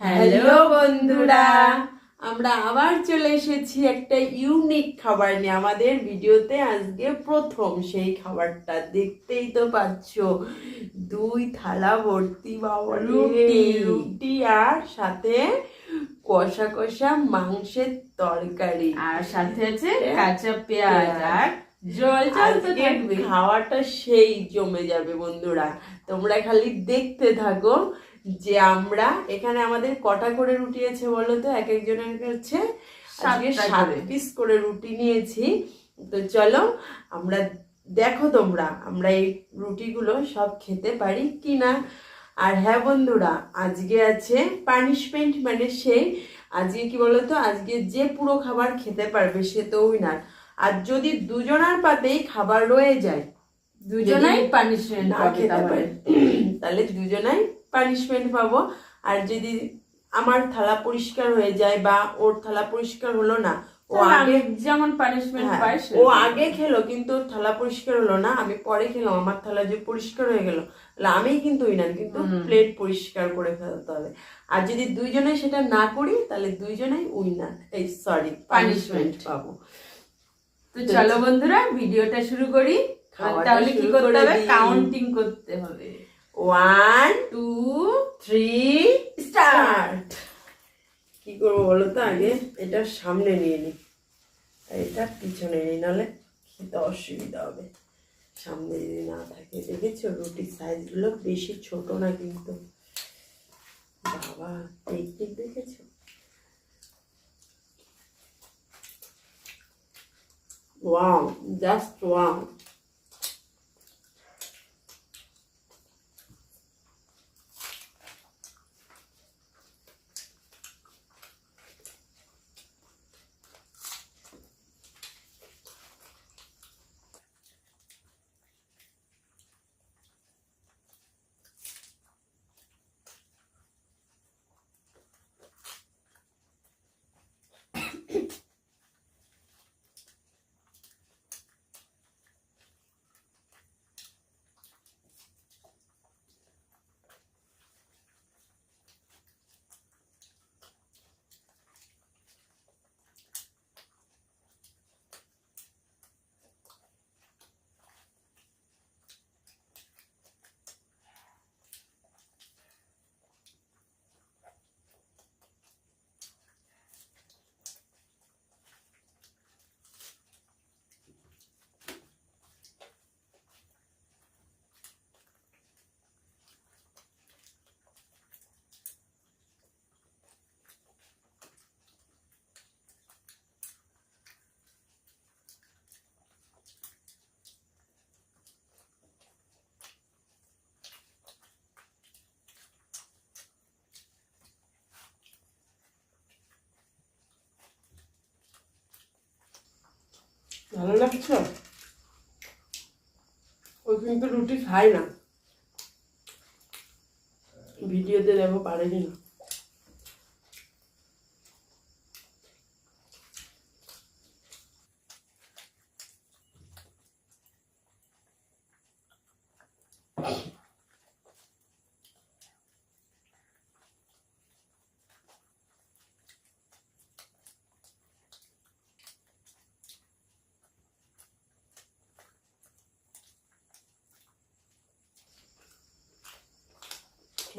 Hello বন্ধুরা। আমরা আবার চলে এসেছি একটা ইউনিক খাবার নিয়ে। আমাদের ভিডিওতে আজকে প্রথম সেই খাবারটা। দেখতেই তো পাচ্ছ দুই থালা ভর্তি বাবা রুটি। রুটি আর সাথে কষা কষা মাংসের তরকারি। আর সাথে আছে কাঁচা পেঁয়াজ। আর জল। জল তো খাওয়াটা সেই জমে যাবে বন্ধুরা। তোমরা খালি দেখতে থাকো। যে আমরা এখানে আমাদের কটা করে রুটি আছে বলো তো? এক একজনের কাছে আজকে সাত করে। পিস করে রুটি নিয়েছি। তো চলো আমরা দেখো তোমরা আমরা এই রুটিগুলো সব খেতে পারি কি না আর হ্যাঁ বন্ধুরা আজকে আছে পানিশমেন্ট মানে সেই আজকে কি বলতো আজকে যে পুরো খাবার খেতে পারবে সে তো উইনার আর যদি দুজনার পাতেই খাবার রয়ে যায় দুজনাই পানিশমেন্ট না খেতে পারে তাহলে দুজনাই পানিশমেন্ট পাবো। আর যদি আমার থালা পরিষ্কার হয়ে যায় বা ওর থালা পরিষ্কার হলো না ও আগে যেমন পানিশমেন্ট হ্যাঁ, পাই ও আগে খেলো কিন্তু থালা পরিষ্কার হলো না আমি পরে খেলাম আমার থালা যে পরিষ্কার হয়ে গেল তাহলে আমি কিন্তু উইনার কিন্তু প্লেট পরিষ্কার করে ফেলতে হবে। আর যদি দুইজনে সেটা না করি তাহলে দুইজনেই উইনার এই সরি পানিশমেন্ট পাবো। তো চলো বন্ধুরা ভিডিওটা শুরু করি। তাহলে কি করতে হবে? কাউন্টিং করতে হবে। ওয়ান টু থ্রি স্টার্ট কি করব বলো তো আগে? এটা সামনে নিয়ে নি। আর এটা পিছনে নিই নাহলে খেতে অসুবিধা হবে। সামনে যদি না থাকে দেখেছ? রুটির সাইজগুলো বেশি ছোট না কিন্তু। বাবা টেকনিক দেখেছ? ওয়াও জাস্ট ওয়াও ভালো লাগছে? ও কিন্তু রুটি খায় না। ভিডিওতে দেবো পারেনি না।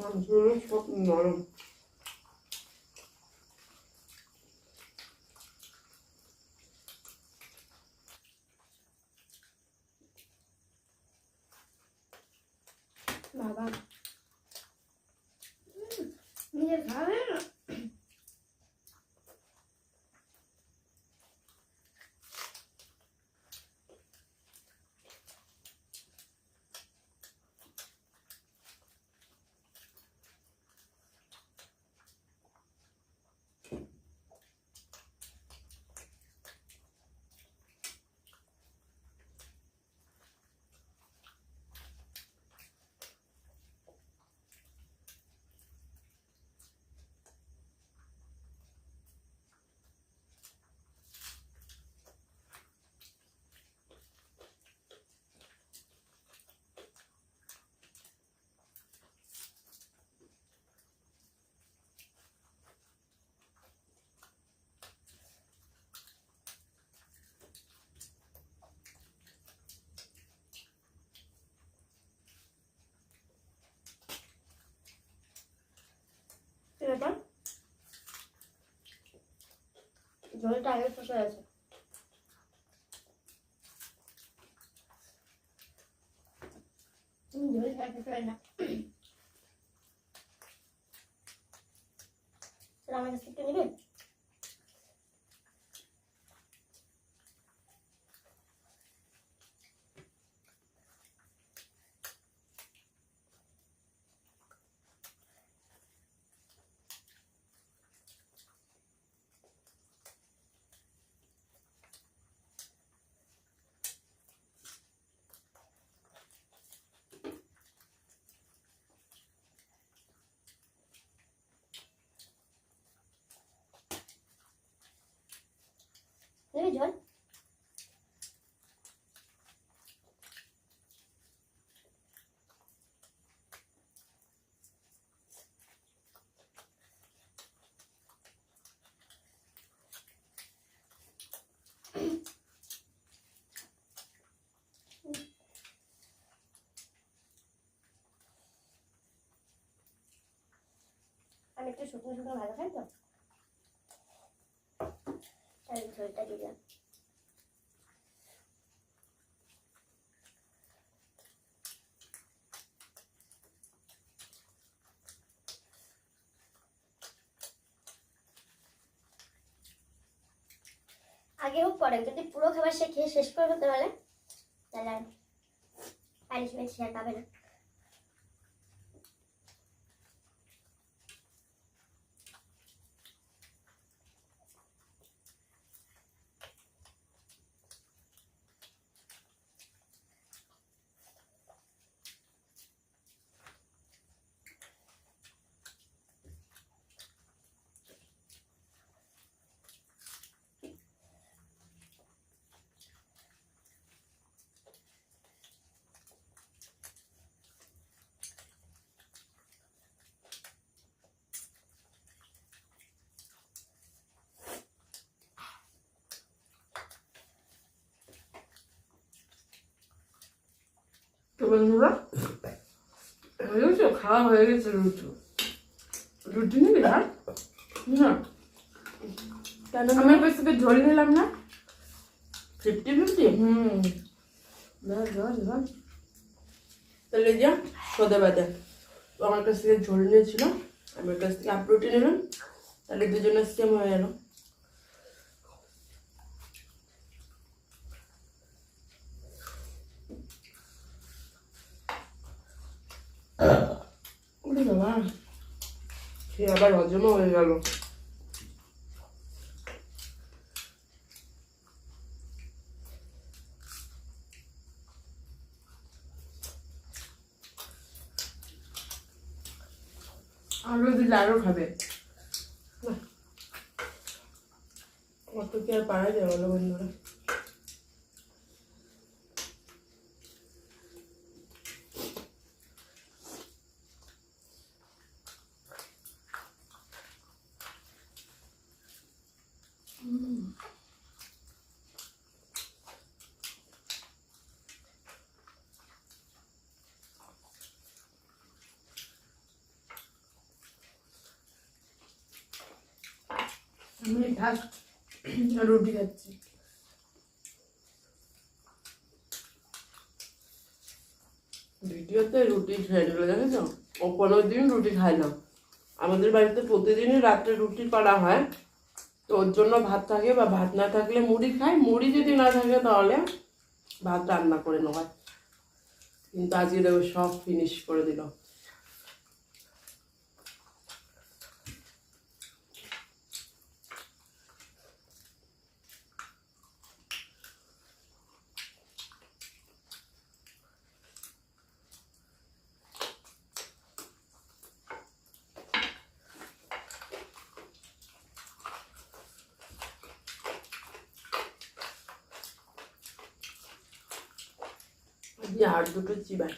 মাংসগুলো সব নরম বাবা নিজে খাবে না ঝোলটা আগে শেষ আছে ঝোলটা হয় না আমার কাছে একটু নেবে নেবে ঝোল আমি একটু শুকনো শুকনো ভালো খাই তো ঝোলটা দিলাম আগে হোক পরে, যদি পুরো খাবার সে খেয়ে শেষ করে ফেলতে পারে, তাহলে আর আর পাবে না। বন্ধুরা খাওয়া হয়ে গেছে রুটি রুটি নিবি না কেন আমার কাছ থেকে ঝোল নিলাম না ফিফটি ফিফটি হুম ধর ধর ধর তাহলে যা সদা বাদা আমার কাছ থেকে ঝোল নিয়েছিল আমার কাছ থেকে হাফ রুটি নিলাম তাহলে দুজনের সেম হয়ে গেল ওরে বাবা সে আবার হজমও হয়ে গেল। আরও দিলে আরও খাবে। অত কি আর পারা যায় বলো বন্ধুরা? আমি ফার্স্ট রুটি খাচ্ছি। ভিডিওতে রুটি খেয়ে নিল, জানো তো? ও পনেরো দিন রুটি খায় না আমাদের বাড়িতে প্রতিদিনই রাত্রে রুটি করা হয়। তো ওর জন্য ভাত থাকে বা ভাত না থাকলে মুড়ি খায় মুড়ি যদি না থাকে তাহলে ভাত রান্না করে নেওয়া কিন্তু আজকে দেখো সব ফিনিশ করে দিল। আর দুটো চিবাই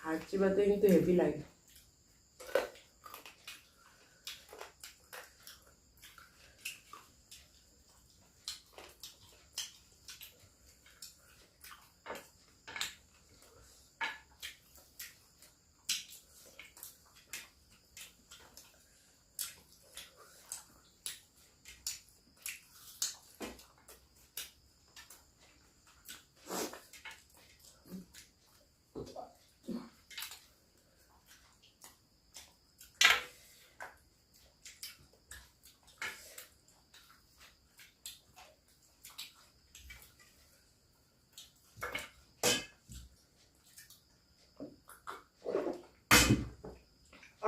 হাড় চিবাতে কিন্তু হেভি লাগে।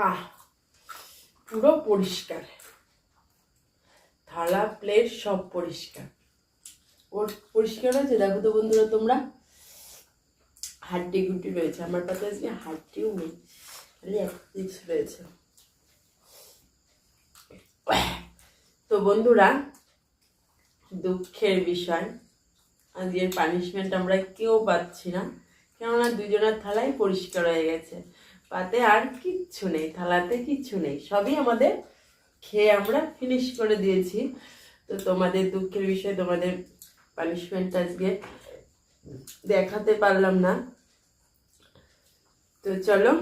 আহ, পুরো পরিষ্কার। থালা প্লেট সব পরিষ্কার। পরিষ্কার আছে দেখো তো বন্ধুরা তোমরা। হাড্ডি গুটি রয়েছে। আমার পাতে আজকে হাড্ডিও নেই। রয়েছে। তো বন্ধুরা, দুঃখের বিষয়। আজকের পানিশমেন্ট আমরা কেউ পাচ্ছি না। কেননা দুজনের থালাই পরিষ্কার হয়ে গেছে। পাতে আর কিচ্ছু নেই, থালাতে কিচ্ছু নেই। সবই আমাদের খেয়ে আমরা ফিনিশ করে দিয়েছি। তো তোমাদের দুঃখের বিষয় তোমাদের পানিশমেন্ট আজকে দেখাতে পারলাম না। তো চলো,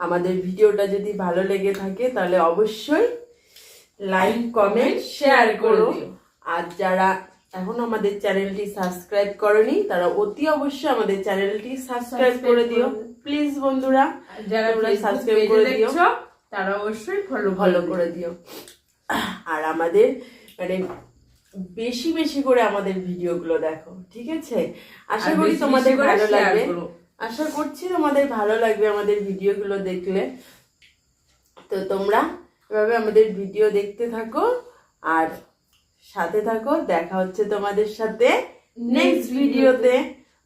আমাদের ভিডিওটা যদি ভালো লেগে থাকে তাহলে অবশ্যই লাইক কমেন্ট শেয়ার করো। আর যারা এখন আমাদের চ্যানেলটি সাবস্ক্রাইব করনি তারা অতি অবশ্যই আমাদের চ্যানেলটি সাবস্ক্রাইব করে দিও। প্লিজ বন্ধুরা যারা পেজে করে দিও। তারা অবশ্যই ফলো ফলো করে দিও। আর আমাদের মানে বেশি বেশি করে আমাদের ভিডিওগুলো দেখো ঠিক আছে? আশা করি তোমাদের ভালো লাগবে। আশা করছি তোমাদের ভালো লাগবে আমাদের ভিডিওগুলো দেখলে। তো তোমরা এভাবে আমাদের ভিডিও দেখতে থাকো আর সাথে থাকো দেখা হচ্ছে তোমাদের সাথে নেক্সট ভিডিওতে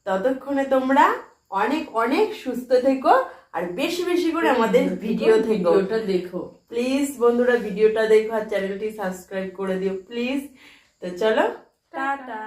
ততক্ষণে তোমরা অনেক অনেক সুস্থ থেকো আর বেশি বেশি করে আমাদের ভিডিও থেকো। ওটা দেখো। প্লিজ বন্ধুরা ভিডিওটা দেখো আর চ্যানেলটি সাবস্ক্রাইব করে দিও প্লিজ তো চলো টাটা।